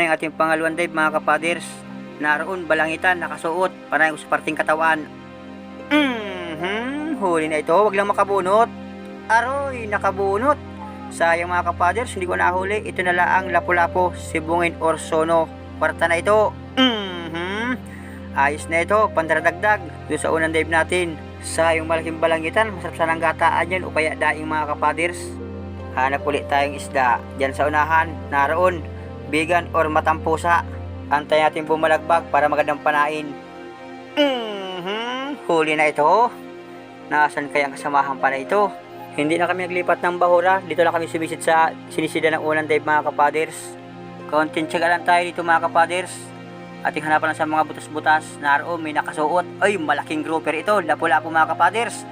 Na yung ating pangalawang dive mga kapaders. Naroon balangitan nakasuot para sa parting katawan. Mhm, huli na ito, wag lang makabunot. Aroy, nakabunot. Sayang mga kapaders, hindi ko nahuli. Ito na lang lapu-lapo, sibungin or sono. Kwarta na ito. Mhm. Ayos na ito, pandaradagdag. Doon sa unang dive natin. Sayang malaking balangitan, masarap sa gataan yan o kaya daing mga kapaders. Hanap ulit tayong isda. Diyan sa unahan, naroon, bigan or matampusa. Antay natin bumalagbag para magandang panain. Mhm, huli na ito. Nasaan kaya ang kasamahan pa na ito? Hindi na kami naglipat ng bahura. Dito lang kami sumisid sa sinisida ng unang dive mga kapaders. Konting tsaga lang tayo dito mga kapaders. Ating hanapan lang sa mga butas-butas. Naroon may nakasuot. Ay, malaking grouper ito. Lapu-lapu mga kapaders.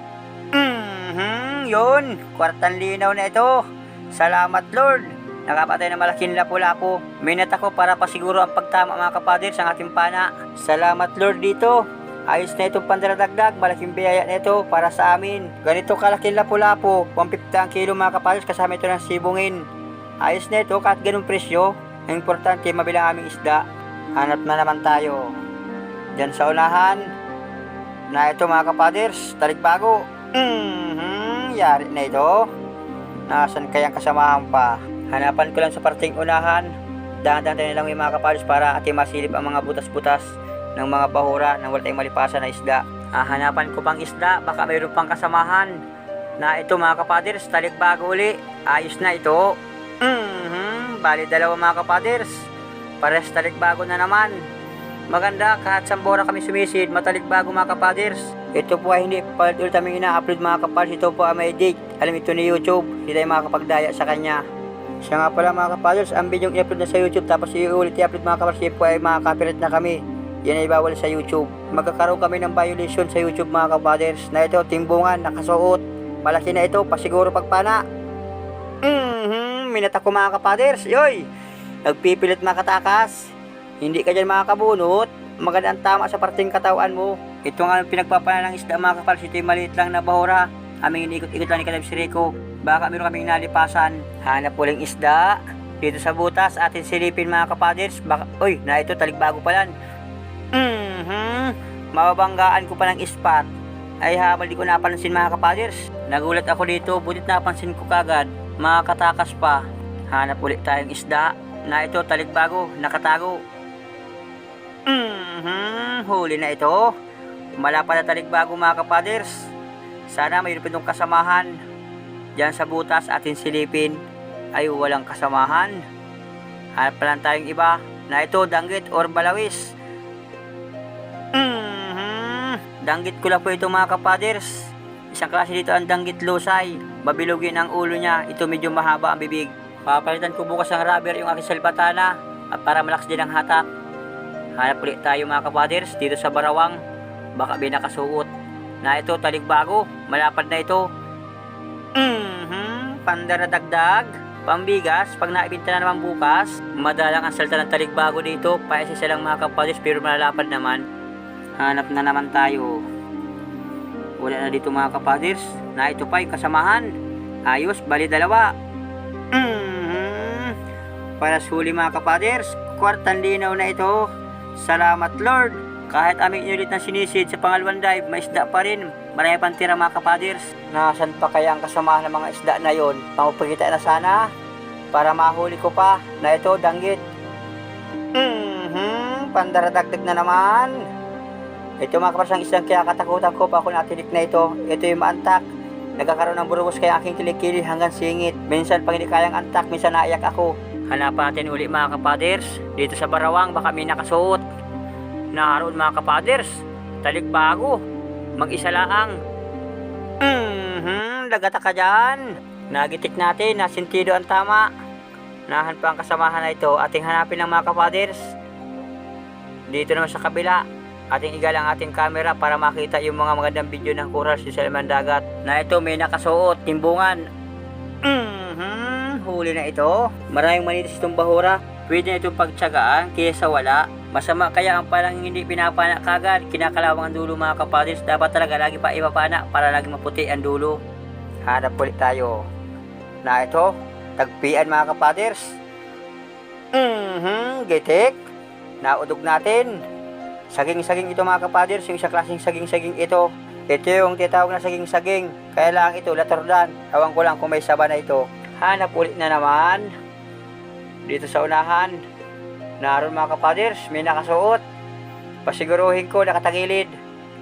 Mhm, yun. Kwartang linaw na ito. Salamat Lord. Nakapatay na malaking lapu-lapu. Minat ako para pasiguro ang pagtama mga kapaders ang ating pana. Salamat Lord dito. Ayos na itong pandaradagdag, malaking biyaya na ito para sa amin. Ganito kalaking lapu-lapu, 150 ang kilo mga kapaders kasama ito ng sibungin. Ayos na ito kahit ganung presyo. Ang importante mabilang aming isda. Hanap na naman tayo. Diyan sa unahan, na ito mga kapaders, talikbago. Mhm, yari na ito. Nasaan kayang kasamahan pa? Hanapan ko lang sa parting unahan. Dahan-dahan lang yung mga kapaders para ating masilip ang mga butas-butas ng mga bahura nang wala tayong malipasan na isda. Ah, hanapan ko pang isda, baka mayroon pang kasamahan. Na ito mga kapaders, talikbago uli. Ayos na ito. Mhm, bali dalawa mga kapaders. Pares talikbago na naman. Maganda, kahit sa bora kami sumisid, matalikbago mga kapaders. Ito po ay hindi palit ulit kami ina-upload mga kapaders. Ito po ay may date. Alam ito ni YouTube. Hindi tayo makakapagdaya sa kanya. Siya nga pala mga kapaders, ang video i-upload na sa YouTube tapos i-ulit i-upload mga kapaders, po ay mga copyright na kami. Yan ay bawal sa YouTube. Magkakaroon kami ng violation sa YouTube mga kapaders na ito timbungan, nakasuot. Malaki na ito, pasiguro pagpana. Mhm, minata ko mga kapaders. Yoy, nagpipilit makatakas. Hindi ka dyan makakabunot. Maganda ang tama sa parting katawan mo. Ito nga ang pinagpapala ng isda mga kapaders. Ito yung maliit lang na bahura. Aming iniikot-ikot lang ni Kalab Siriko. Baka meron kaming nalipasan. Hanap uling isda. Dito sa butas, atin silipin mga kapaders. Baka, uy, na ito, talikbago pa yan. Mhm. Mababanggaan ko pa ng ispat. Ay habang di ko napansin mga kapaders. Nagulat ako dito, butit napansin ko kagad. Makakatakas pa. Hanap ulit tayong isda. Na ito, talikbago, nakatago. Mhm. Huli na ito. Malapad na talikbago mga kapaders. Sana mayroon itong kasamahan. Diyan sa butas atin silipin ay walang kasamahan. Hanap pa lang tayong iba na ito danggit or balawis. Mhm. Danggit ko lang po ito mga kapaders. Isang klase dito ang danggit lusay. Babilugin ang ulo niya. Ito medyo mahaba ang bibig. Papalitan ko bukas ang rubber yung aking salbatana at para malakas din ang hatak. Hanap ulit tayo mga kapaders dito sa Barawang. Baka may nakasuot. Na ito talikbago. Malapad na ito. Mhm. Panda na dagdag. Pambigas, pag naibinta na naman bukas, madalang ang salta ng talikbago dito, paisa silang mga kapaders pero malalapad naman. Hanap na naman tayo. Wala na dito mga kapaders. Na ito pa yung kasamahan. Ayos, bali dalawa. Mhm. Para sa huli mga kapaders, kwartang linaw na ito. Salamat Lord. Kahit aming inulit na sinisid sa pangalawang dive, may isda pa rin. Marami pang tira mga kapaders. Nasaan pa kaya ang kasamahan ng mga isda na yon? Pamupagkita na sana. Para mahuli ko pa na ito, danggit. Mhm. Pandaradagdag na naman. Ito mga kapaders ang isang kaya katakutan ko pa ako natinik na ito. Ito yung maantak. Nagkakaroon ng burugos kaya aking kilikili hanggang singit. Minsan pag hindi kayang antak, minsan naiyak ako. Hanapan natin uli mga kapaders. Dito sa Barawang baka may nakasuot. Naroon mga kapaders. Talikbago. Mag-isa laang. Mhm, lagata ka dyan. Nagitik natin na sentido ang tama. Nahan pa ang kasamahan na ito. Ating hanapin ng mga kapaders. Dito naman sa kabila. Ating igalang ating camera para makita yung mga magandang video ng coral sa laman dagat. Na ito may nakasuot, timbungan. Mhm, huli na ito. Maraming manitis itong bahura. Pwede na itong pagtsagaan kaysa wala. Masama kaya ang palang hindi pinapana kagad. Kinakalawang ang dulo mga kapaders. Dapat talaga lagi pa ipapana para lagi maputi ang dulo. Hanap ulit tayo. Na ito, tagpian mga kapaders. Mhm, gitik. Naudog natin. Saging-saging ito mga kapaders, yung isa klaseng saging-saging ito. Ito yung tinatawag na saging-saging. Kaya lang ito, latordan. Awan ko lang kung may saba na ito. Hanap ulit na naman. Dito sa unahan. Naroon mga kapaders, may nakasuot. Pasiguruhin ko, nakatagilid.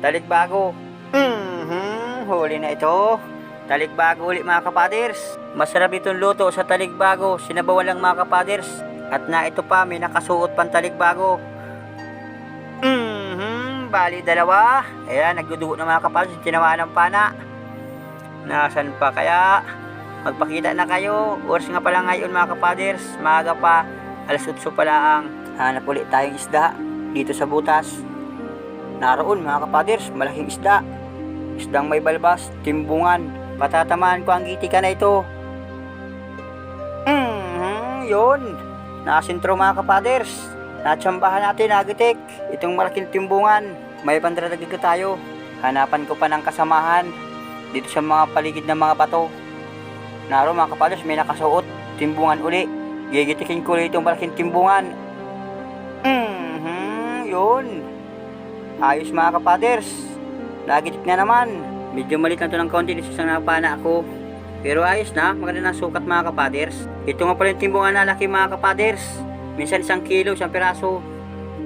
Talikbago. Mhm, huli na ito. Talikbago ulit mga kapaders. Masarap itong luto sa talikbago. Sinabawan lang mga kapaders. At na ito pa, may nakasuot pang talikbago. Mhm, bali dalawa. Ayan, nagdudugo na mga kapaders. Tinamaan ng pana. Nasaan pa kaya? Magpakita na kayo. Oras nga pala ngayon mga kapaders. Maaga pa. Alas 8 pa lang. Hanap ulit tayong isda. Dito sa butas. Naroon mga kapaders. Malaking isda. Isdang may balbas. Timbungan. Patatamaan ko ang gitika na ito. Mhm, yun. Nakasintro mga kapaders. Natsambahan natin agitik. Itong malaking timbungan. May pandradag tayo. Hanapan ko pa ng kasamahan. Dito sa mga paligid ng mga bato. Naro mga kapaders, may nakasuot. Timbungan uli. Gigitikin ko ulit itong malaking timbungan. Mhm, yun. Ayos mga kapaders. Nagitik na naman. Medyo malit na to ng konti dito sa napana ako. Pero ayos na, maganda na sukat mga kapaders. Ito nga pala yung timbungan na laki mga kapaders. Minsan isang kilo, isang piraso.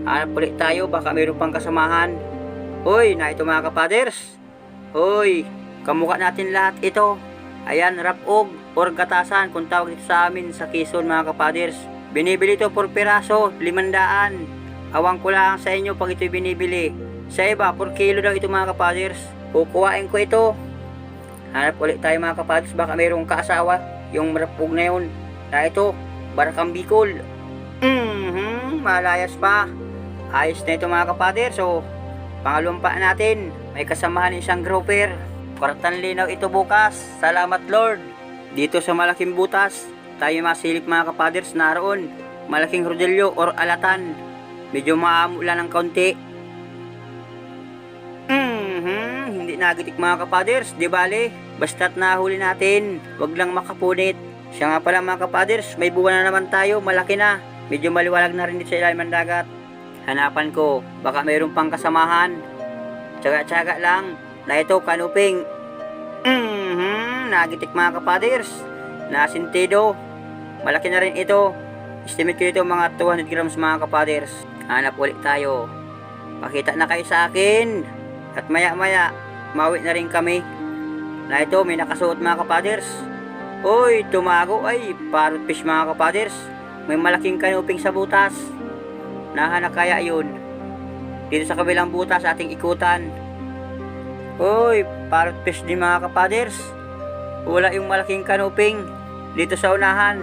Hanap ulit tayo, baka mayroon pang kasamahan. Hoy, na ito mga kapaders. Hoy, kamukha natin lahat ito. Ayan, rapog or gatasan kung tawag dito sa amin sa Quezon mga kapaders. Binibili ito por piraso, limandaan. Awang ko lang sa inyo pag ito'y binibili. Sa iba, por kilo daw ito mga kapaders. Kukuhain ko ito. Hanap ulit tayo mga kapaders, baka mayroong kaasawa. Yung rapog na yun. Na ito, barakang bikol. Mhm, malayas pa. Ayos na ito mga kapaders. So, pangalawang pa natin. May kasamahan isang grouper. Kwartan linaw ito bukas. Salamat Lord. Dito sa malaking butas, tayo masilip mga kapaders naroon. Malaking rodelyo or alatan. Medyo maamo lang ng kaunti. Mhm, hindi nagitik mga kapaders, di bale. Basta't nahuli natin, wag lang makapunit. Siya nga pala mga kapaders, may buwan na naman tayo, malaki na. Medyo maliwalag na rin dito sa ilalim ng dagat. Hanapan ko, baka mayroon pang kasamahan. Tsaga-tsaga lang, na ito kanuping. Mhm, nagitik mga kapaders. Nasintido. Malaki na rin ito. Estimate ko ito mga 200 grams mga kapaders. Hanap ulit tayo. Pakita na kayo sa akin. At maya maya, mawi na rin kami. Na ito, may nakasuot mga kapaders. Uy, tumago ay parrot fish mga kapaders. May malaking kanuping sa butas. Nahanap kaya yun. Dito sa kabilang butas ating ikutan. Uy, parrot fish din mga kapaders. Wala yung malaking kanuping. Dito sa unahan.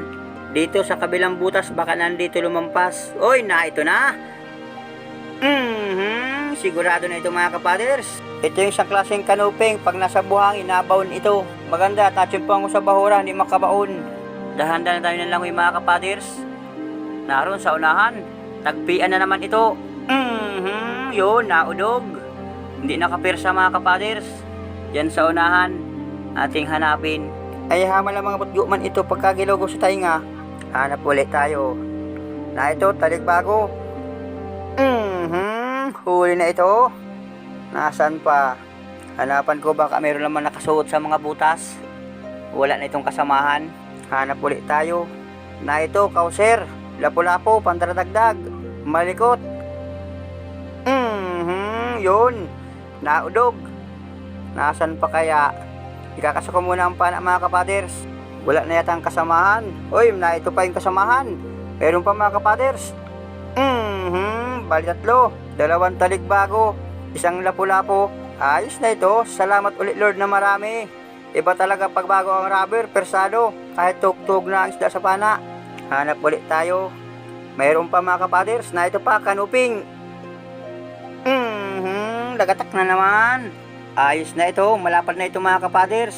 Dito sa kabilang butas baka nandito lumampas. Uy, na ito na. Mhm, sigurado na ito mga kapaders. Ito yung isang klaseng kanuping. Pag nasa buhangin, nabaon ito. Maganda, tatsimpuan ko sa bahura, hindi makabaon. Dahan-dahan tayo ng langoy mga kapaders. Naroon sa unahan. Tagpian na naman ito. Mhm, yun, naudog. Hindi nakapirsa mga kapaders. Yan sa unahan. Ating hanapin. Ay hamal ang mga butguman ito pagkagilogo sa tainga. Hanap ulit tayo. Na ito, talikbago. Mhm, huli na ito. Nasaan pa? Hanapan ko baka mayroon naman nakasuot sa mga butas. Wala na itong kasamahan. Hanap ulit tayo. Na ito, kauser. Lapu-lapo, pandaradagdag. Malikot. Mhm, yun. Naudog. Nasaan pa kaya? Ikakasa ko muna ang pana mga kapaders. Wala na yata ang kasamahan. Uy, na ito pa yung kasamahan. Meron pa mga kapaders. Mhm, bali tatlo. Dalawang talikbago. Isang lapu-lapo. Ayos na ito. Salamat ulit Lord na marami. Iba talaga pagbago ang rubber, persado. Kahit tug-tug na ang isda sa pana. Hanap ulit tayo. Mayroon pa mga kapaders na ito pa, kanuping. Lagatak na naman. Ayos na ito, malapad na ito mga kapaders.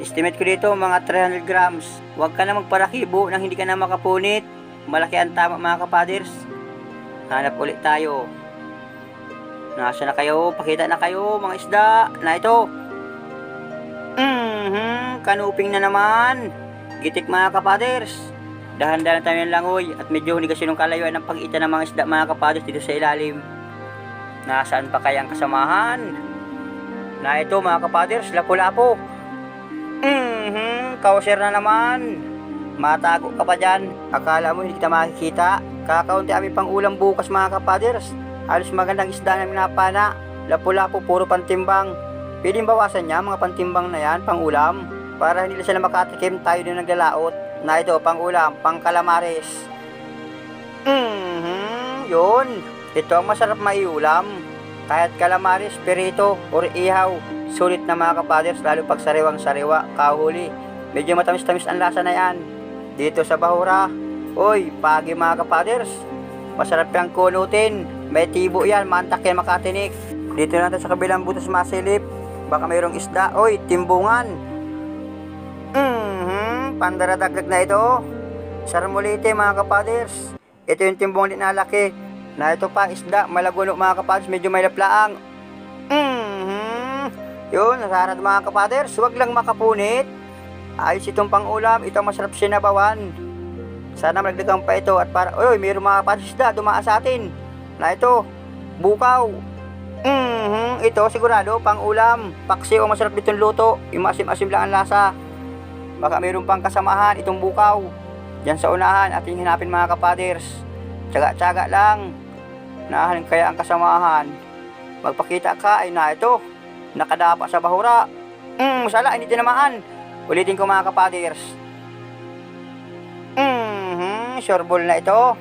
Estimate ko dito mga 300 grams. Huwag ka na magparakibo nang hindi ka na makapunit. Malaki ang tama mga kapaders. Hanap ulit tayo. Nasa na kayo? Pakita na kayo mga isda na ito. Mhm, kanuping na naman. Gitik mga kapaders. Dahan-dahan tayo ng langoy at medyo huni kasi nung kalayuan ng pag-ita ng mga isda mga kapados dito sa ilalim. Nasaan pa kaya ang kasamahan? Na ito mga kapaders, lapu-lapo. Mhm, kauser na naman. Matago ka pa dyan. Akala mo hindi kita makikita. Kakaunti kami pang ulam bukas mga kapaders. Halos magandang isda na minapana. Lapu-lapo, puro pantimbang. Pwedeng bawasan niya mga pantimbang na yan, pang ulam. Para hindi sila makatikim tayo din naglalaot. Na ito, pang ulam, pang kalamares. Mhm, yun. Ito ang masarap maiulam. Kahit kalamares, perito, or ihaw. Sulit na mga kapaders, lalo pag sariwang sariwa, kahuli. Medyo matamis-tamis ang lasa na yan. Dito sa Bahura, Uy, pagi mga kapaders. Masarap yung kunutin. May tibo yan, mantak yan makatinik. Dito natin sa kabilang butas masilip. Baka mayroong isda. Uy, timbungan. Mhm, pandaradagdag na ito. Sarmulite mga kapaders. Ito yung timbungan din na laki. Na ito pa, isda, malaguno mga kapaders, medyo may laplaang. Mhm. Yun, nasarad mga kapaders, huwag lang makapunit. Ayos itong pangulam, ito masarap sinabawan. Sana malagdagan pa ito at para, oy, mayroong mga kapaders isda, dumaan sa atin. Na ito, bukaw. Mhm, ito sigurado, pangulam. Paksi o masarap ditong luto, yung asim-asim lang ang lasa. Baka mayroon pang kasamahan itong bukaw. Diyan sa unahan, ating hinapin mga kapaders. Tsaga-tsaga lang. Nahalin kaya ang kasamahan. Magpakita ka ay na ito. Nakadapa sa bahura. Hmm, sala, hindi tinamaan. Ulitin ko mga kapaders. Hmm, sure ball na ito.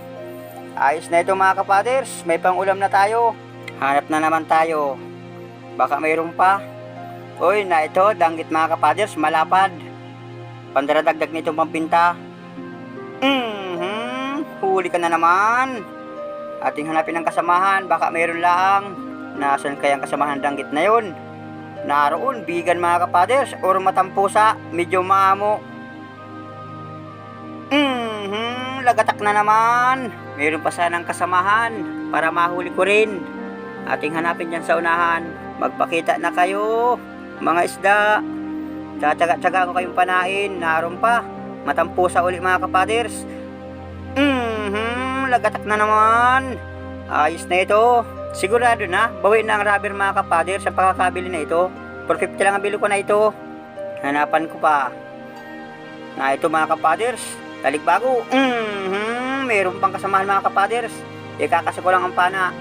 Ayos na ito mga kapaders. May pangulam na tayo. Hanap na naman tayo. Baka mayroon pa. Uy, na ito, danggit mga kapaders, malapad. Pandaradagdag nito pampinta. Mhm, huli ka na naman. Ating hanapin ang kasamahan, baka mayroon lang. Nasaan kaya ang kasamahan danggit na yon? Naroon, bigan mga kapaders, or matampusa, medyo maamo. Mhm, lagatak na naman. Mayroon pa sanang kasamahan para mahuli ko rin. Ating hanapin dyan sa unahan. Magpakita na kayo, mga isda. Tsatsaga-tsaga ko kayong panain, naroon pa. Matampusa uli mga kapaders. Lagatak na naman. Ayos na ito. Sigurado na, bawi na ang rubber mga kapader sa pagkakabili na ito. For 50 lang ang bili ko na ito. Hanapan ko pa. Na ito mga kapaders, talikbago. Mhm, meron pang kasamahan mga kapaders. Ikakasa ko lang ang pana.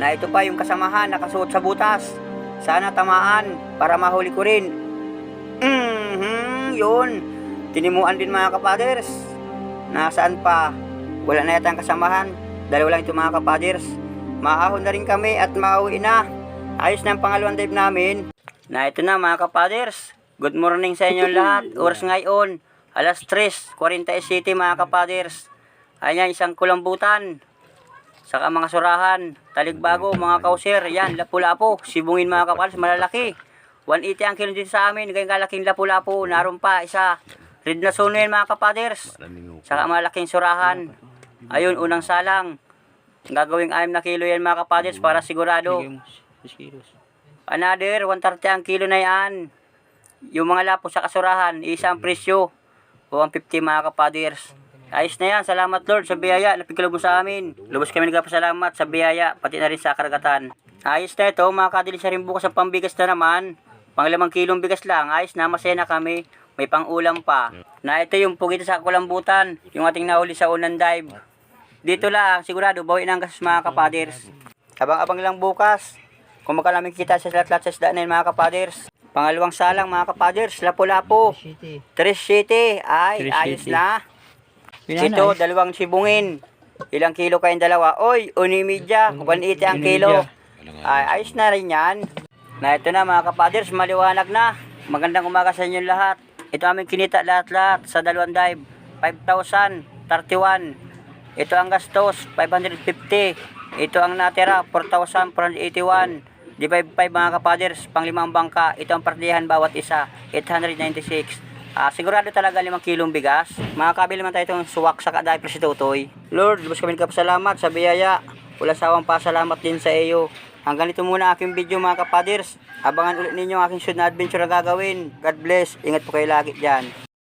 Na ito pa yung kasamahan nakasuot sa butas. Sana tamaan para mahuli ko rin. Mhm, yun. Tinimuan din mga kapaders. Nasaan pa? Wala na yata ang kasamahan. Dalawa lang ito mga kapaders. Maahon na rin kami at mauwi na. Ayos na ang pangalawang dive namin. Na ito na mga kapaders. Good morning sa inyo lahat. Oras ngayon. Alas 3.47 mga kapaders. Ayan isang kulambutan. Saka mga surahan. Taligbago, mga kauser. Yan, lapu-lapo. Sibungin mga kapaders, malalaki. 180 ang kilo dito sa amin. Ganyan kalaking lapu-lapo. Naroon pa isa. Red na suno yan mga kapaders. Saka malaking surahan. Ayun, unang salang. Gagawing 6 na kilo yan mga kapaders para sigurado. Another, 130 ang kilo na yan. Yung mga lapo sa kasurahan, isang presyo. 150 mga kapaders. Ayos na yan. Salamat Lord sa biyaya. Napigilo mo sa amin. Lubos kami nagpasalamat sa biyaya. Pati na rin sa karagatan. Ayos na ito. Mga kadili sa rin bukas ang pambigas na naman. Pang limang kilong bigas lang. Ayos na. Masaya na kami. May pang ulam pa. Na ito yung pugito sa kulambutan. Yung ating nahuli sa unang dive. Dito lang. Sigurado. Bawi ang gastos mga kapaders. Abang-abang lang bukas. Kung magkalamin kita sa lahat-lahat sa isda na yun, mga kapaders. Pangalawang salang mga kapaders. Lapo-lapo. Tres City. Ay, Tres ayos City. na. Ito, dalawang sibungin. Ilang kilo kayong dalawa? Oy, unimidya. 180 ang kilo. Ay, ayos na rin yan. Na ito na mga kapaders, maliwanag na. Magandang umaga sa inyo lahat. Ito aming kinita lahat-lahat sa dalawang dive. 5,031. Ito ang gastos, 550. Ito ang natira, 4,481. Divide 5 mga kapaders, pang limang bangka. Ito ang partihan bawat isa, 896. Ah, sigurado talaga 5 kilong bigas. Makakabili man tayo itong suwak sa diaper si Tutoy. Lord, lubos kami kapasalamat sa biyaya. Wala sawang pasalamat din sa iyo. Hanggang ito muna aking video mga kapaders. Abangan ulit ninyo ang aking sunod na adventure na gagawin. God bless. Ingat po kayo lagi dyan.